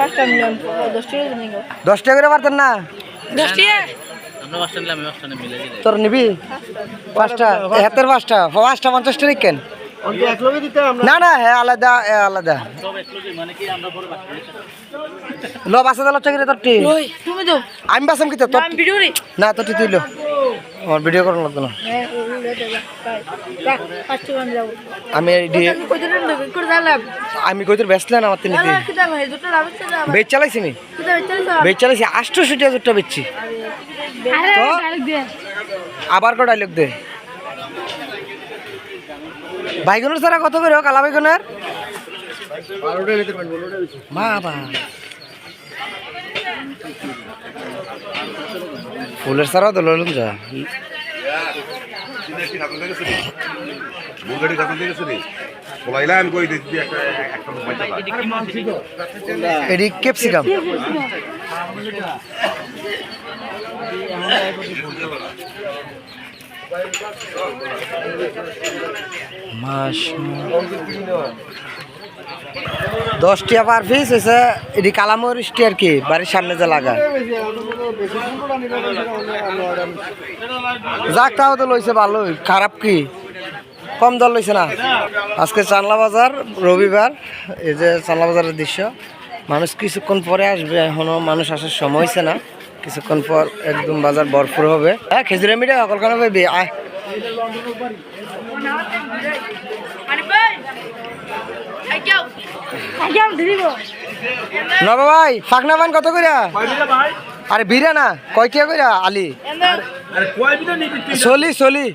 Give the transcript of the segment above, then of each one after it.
পাঁচটা নিলাম দশ টাকা করে পারতেন না? দশ টাকা? তোর নিবি? পাঁচটা। হাতের পাঁচটা। পাঁচটা পঞ্চাশ টাকা কেন? না না হ্যাঁ আলাদা এ আলাদা। সব একটু মানে কি আমরা পরে বাদ করি ল বাসা দল চাকরি তোরটি? ওই তুমি তো আমি বাসাম কি তোর? না তোরটি তুই লো। আমার ভিডিও করানো লাগতো না। হ্যাঁ আমি কই তোর বেচলেন আমার তিনি কিটা বেচ চালাইছি নি। কিটা বেচ চালাইছি? আটশোশো টাকা দুটো বেচছি আবার কো ডাইলগ দে? বাইগুনের সারা কত করে কালা বাইগুনের বাবা। ফুলের সারা তো লইলুম যা। কাছে থেকে শুনি বলাইলা আমি কই দিচ্ছি একটা একটা মোবাইল এডি ক্যাপসিকাম মাস দশ টিয়া পার পিস হয়েছে এটি কালামরিচটি আর কি? বাড়ির সামনে যে লাগা। যাক, তাও তো লইছে ভালোই। খারাপ কি? কম দর লইছে না? আজকে চানলা বাজার, রবিবার, এই যে চানলা বাজারের দৃশ্য। মানুষ কিছুক্ষণ পরে আসবে, এখনও মানুষ আসার সময় হয়েছে না। কিছুক্ষণ পর একদম বাজার ভরপুর হবে। হ্যাঁ খেজুরের মিঠে অকলখানে পাইবি আয়। আরে নবা ভাই ফাঁকনা পান কত কইরা? আরে বিরা না কয়টিয়া কইরা, আলি? চলি চলি।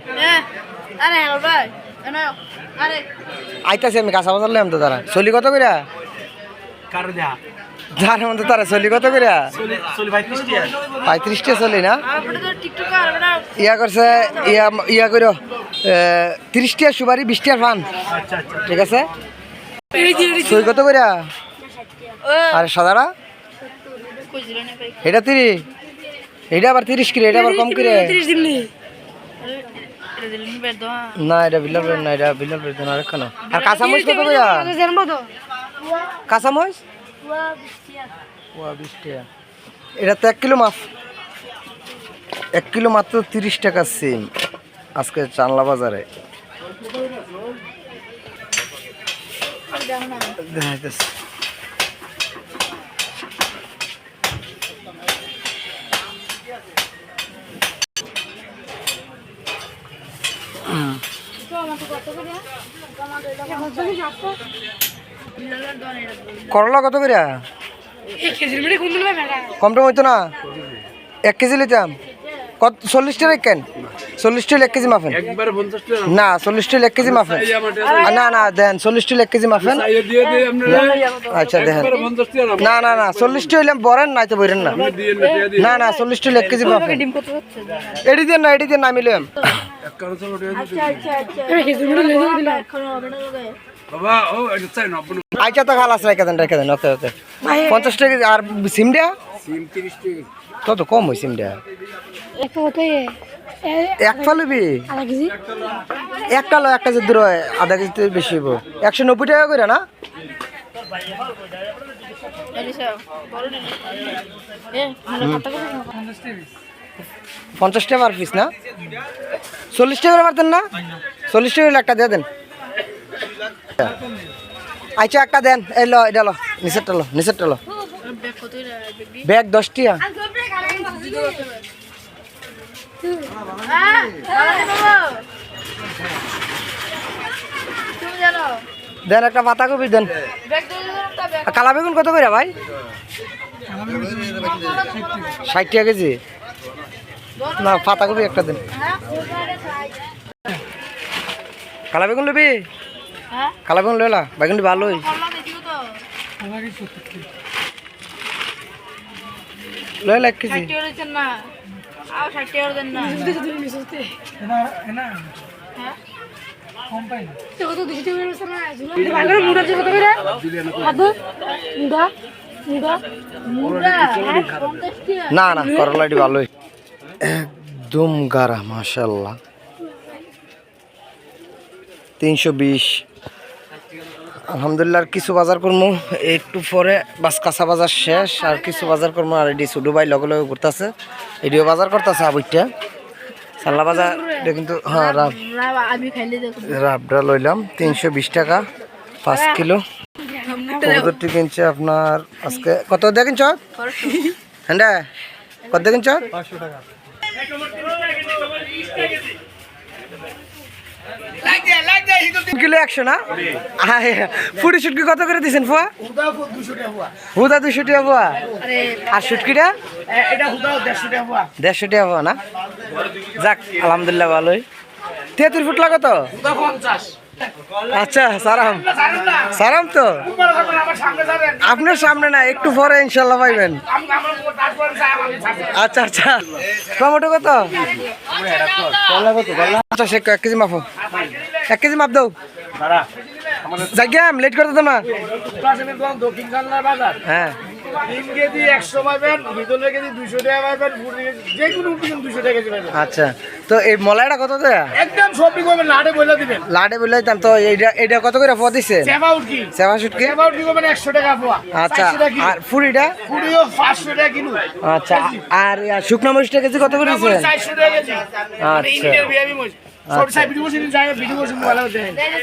আইতাছি আমি, কাঁচা বাজার লাম তো তারা। চলি কত কইরা? যার মধ্যে তারা চলি কত কইরা? পঁয়ত্রিশটা চলি না? ইয়া করছে, ইয়া ইয়া করো ত্রিশটিয়া সুপারি বিশটিয়ার ফান। ঠিক আছে? সই কত কইরা? ও। আর সাদারা? এটা তিরি এটা আবার তিরিশ কিলো এটা আবার কম করে এটা না এটা না এটা বিলাল বের না। আর কাঁচামরিচ কত কাঁচামরিচ? বিশ টাকা এটা তো এক কিলো মাছ এক কিলো মাত্র তিরিশ টাকা সিম। আজকে চানলা বাজারে। দেখাইতেছে। করলা কত করে কম টম হইতো না। এক কেজি লিতাম কত চল্লিশ টাকা কেন? চল্লিশ টাকা এক কেজি মাফেন? না চল্লিশ টাকা এক কেজি মাফেন। না না দেন চল্লিশ টাকা এক কেজি মাফেন। আচ্ছা দেখেন না না না চল্লিশ টাকা হইলাম বরেন নাই তো বইরেন না। না না চল্লিশ টাকা এক কেজি মাফেন। কত এডি দিয়ে না এডি দিয়ে নামিলাম আচ্ছা আচ্ছা। আচ্ছা এখন হবে না তো খালাস রেখে দেন রেখে দেন ওকে ওকে। পঞ্চাশ টাকা আর সিম দেয়া? তত কম হয় সিম দেয়া। একটা কেজি। একটা লো একটা যদি আধা কেজি বেশি হইব। একশো নব্বই টাকা করে না? পঞ্চাশ টাকা পার পিস না? চল্লিশ টাকা পারতেন না? চল্লিশ টাকা একটা দিয়ে দেন। আচ্ছা একটা দেন। এই লো এটা লো নিচেরটা লো নিচেরটা লো। ব্যাগ দশ টাকা। দেন একটা পাতাকপি দেন। কালা বেগুন কত করে ভাই? ষাট টাকা কেজি? না পাতাকপি একটা দেন। কালা বেগুন লবি? কালা বেগুন লইলা? বেগুনটি ভালোই। কলা দেখিও তো টাকা না না হ্যাঁ কত দিছি টাকা দিচ্ছেন না বাগরে মুড়া যে কত করে কত মুড়া মুড়া মুড়া পঞ্চাশ টাকা না না করলাটি ভালোই একদম গারা মাশাল্লাহ তিনশো বিশ আলহামদুলিল্লাহ কিছু বাজার করব একটু পরে বাস কাঁচা বাজার শেষ, আর কিছু বাজার করব আর এটি সুডু ভাই লগে লগে ঘুরতেছে। এটিও বাজার করতেছে আবইটা। সাল্লা বাজার কিন্তু হ্যাঁ রাব। রাবটা লইলাম, তিনশো বিশ টাকা, পাঁচ কিলো। কিনছে আপনার আজকে, কত দিয়ে কিনছ হ্যাঁ কত দিয়ে কিনছ কিলো একশো না? ফুটি শুটকি কত করে দিয়েছেন ফুয়া? হুদা দুশো টাকা ফুয়া। আর শুটকিটা? দেড়শো টাকা ফুয়া না? যাক, আলহামদুলিল্লাহ ভালোই। তেঁতুল ফুট লাগো তো আচ্ছা সারাম। সারাম তো? আপনার সামনে না, একটু পরে ইনশাল্লাহ পাইবেন। আচ্ছা আচ্ছা। টমেটো কত? এক কেজি মাফো এক কেজি মাপ দাও। যাইগাম লেট করে তো না। হ্যাঁ। আচ্ছা তো এই মলাইটা কত দেয়া? একদম সবই করবেন লাটে বলে দিবেন। লাডে বললাম তো এইটা এইটা কত করে ফোয়া দিছে? সেবা শুটকি করবেন টাকা আচ্ছা কিলো। আর ফুরিটা টাকা কিলো। আচ্ছা আর শুকনো মরিচটা কেজি কত করে টাকা কেজি। মানে আচ্ছা। ইন্ডিয়ার বিয়াবি মরিচ।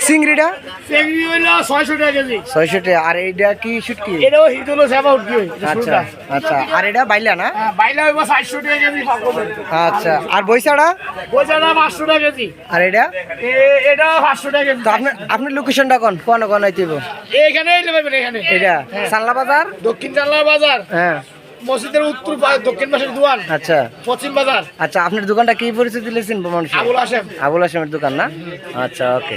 চিংড়িটা চেংড়ি টাকা কেজি। টাকা। আর এইটা কি শুটকি এটাও হয় এটা আচ্ছা আচ্ছা। আর এটা বাইলা না? হ্যাঁ, বাইলা হইব চারশো টাকা কেজি আচ্ছা। আর বইসাটা বোঝাটা পাঁচশো টাকা কেজি। আর এটা? এটা পাঁচশো টাকা কেজি। তো আপনার লোকেশনটা কোন? কোন কোন আইতেব এখানে এটা সানলা বাজার? দক্ষিণ জানলার বাজার। হ্যাঁ। মসজিদের উত্তর দক্ষিণ পাশের দোয়ান আচ্ছা। পশ্চিম বাজার। আচ্ছা আপনার দোকানটা কি পরিচিতি দিলেছেন মানুষ আবুল আসেম আবুল হাসেমের দোকান না? আচ্ছা ওকে।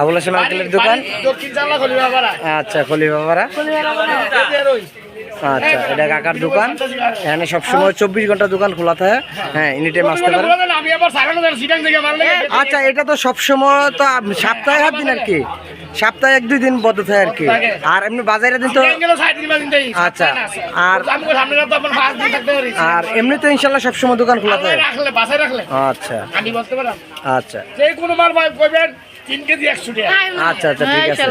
আবুল হাসেম আঙ্কেলের দোকান? দক্ষিণ জানলা পাড়া। আচ্ছা খলিফাপাড়া আচ্ছা এটা কাকার দোকান। এখানে সবসময় চব্বিশ ঘণ্টা দোকান খোলা থাকে। হ্যাঁ এনি টাইম আসতে মারলে আচ্ছা এটা তো সবসময় তো সপ্তাহে হাত দিন আর কি। সপ্তাহে এক দুই দিন বদ্ধ থাকে আর কি। আর এমনি বাজারে দিন তো আচ্ছা, আর- আর এমনি তো ইনশাল্লাহ সবসময় দোকান খোলা থাকে। রাখলে বাসায় রাখলে। আচ্ছা। আমি বলতে পারাম আচ্ছা। যে কোনো মাল ভাই কইবেন তিন কেজি একশো টাকা। আচ্ছা আচ্ছা ঠিক আছে।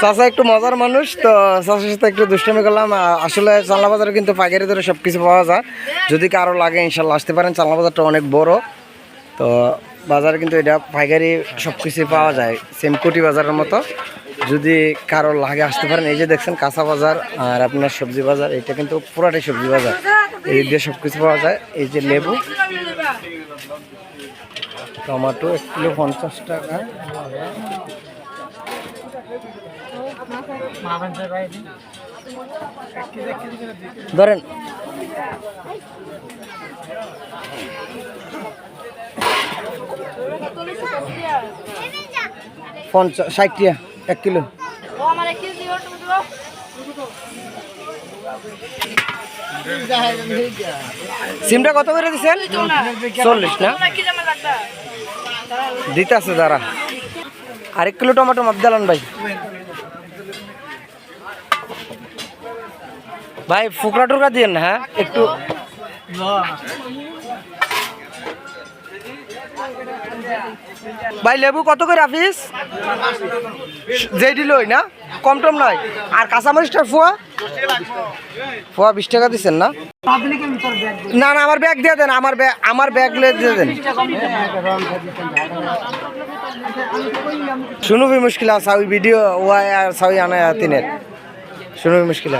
চাচা একটু মজার মানুষ তো চাচার সাথে একটু দুষ্টামি করলাম। আসলে চালনা বাজারে কিন্তু পাইকারি ধরে সব কিছু পাওয়া যায়। যদি কারও লাগে ইনশাল্লাহ আসতে পারেন। চালনা বাজারটা অনেক বড়। তো বাজারে কিন্তু এটা পাইকারি সব কিছু পাওয়া যায় সেম কোটি বাজারের মতো। যদি কারও লাগে আসতে পারেন, এই যে দেখছেন কাঁচা বাজার আর আপনার সবজি বাজার, এটা কিন্তু পুরাটাই সবজি বাজার। এই দিয়ে সব কিছু পাওয়া যায়। এই যে লেবু, টমেটো, এক কিলো পঞ্চাশ টাকা। ধরেন। পঞ্চাশ ষাট এক কিলো। সিমটা কত করে দিচ্ছেন চল্লিশ না? দিতে আছে দাঁড়া আরেক কিলো টমেটো মাপ ভাই। ভাই, ফুকরা টুকরা দিয়ে না হ্যাঁ? একটু ভাই, লেবু কত করে আফিস যে দিল না? কম টম নয়। আর কাঁচামরিচটা ফুয়া? ফুয়া বিশ টাকা দিচ্ছেন না? না না, আমার ব্যাগ দিয়ে দেন, আমার ব্যাগ আমার ব্যাগ দিয়ে দেন। শুনুবি মুশকিল আছে ভিডিও, ওয়াই আর সাউই আনা তিনের। শুনুবি মুশকিল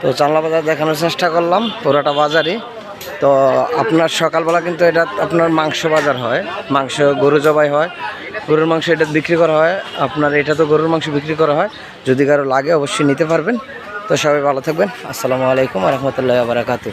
তো চাংলা বাজার দেখানোর চেষ্টা করলাম, পুরোটা বাজারই। তো আপনার সকালবেলা কিন্তু এটা আপনার মাংস বাজার হয়, মাংস গরু জবাই হয়, গরুর মাংস এটা বিক্রি করা হয়, আপনার এটা তো গরুর মাংস বিক্রি করা হয়, যদি কারও লাগে অবশ্যই নিতে পারবেন। তো সবাই ভালো থাকবেন, আসসালামু আলাইকুম রহমতুল্লাহ বারাকাতু